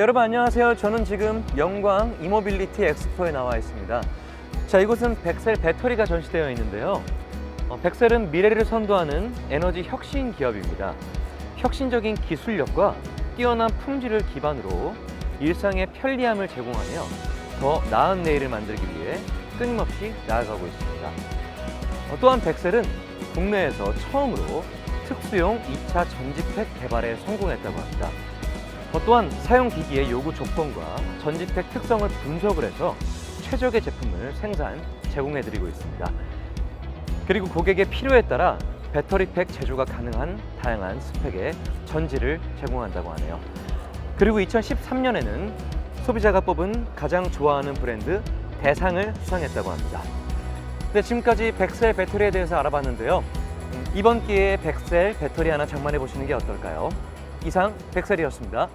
네, 여러분 안녕하세요. 저는 지금 영광 이모빌리티 엑스포에 나와 있습니다. 자, 이곳은 백셀 배터리가 전시되어 있는데요. 어, 백셀은 미래를 선도하는 에너지 혁신 기업입니다. 혁신적인 기술력과 뛰어난 품질을 기반으로 일상의 편리함을 제공하며 더 나은 내일을 만들기 위해 끊임없이 나아가고 있습니다. 어, 또한 백셀은 국내에서 처음으로 특수용 2차 전지팩 개발에 성공했다고 합니다. 어, 또한 사용 기기의 요구 조건과 전지팩 특성을 분석을 해서 최적의 제품을 생산, 제공해드리고 있습니다. 그리고 고객의 필요에 따라 배터리팩 제조가 가능한 다양한 스펙의 전지를 제공한다고 하네요. 그리고 2013년에는 소비자가 뽑은 가장 좋아하는 브랜드 대상을 수상했다고 합니다. 네, 지금까지 백셀 배터리에 대해서 알아봤는데요. 음, 이번 기회에 백셀 배터리 하나 장만해 보시는 게 어떨까요? 이상 백셀이었습니다.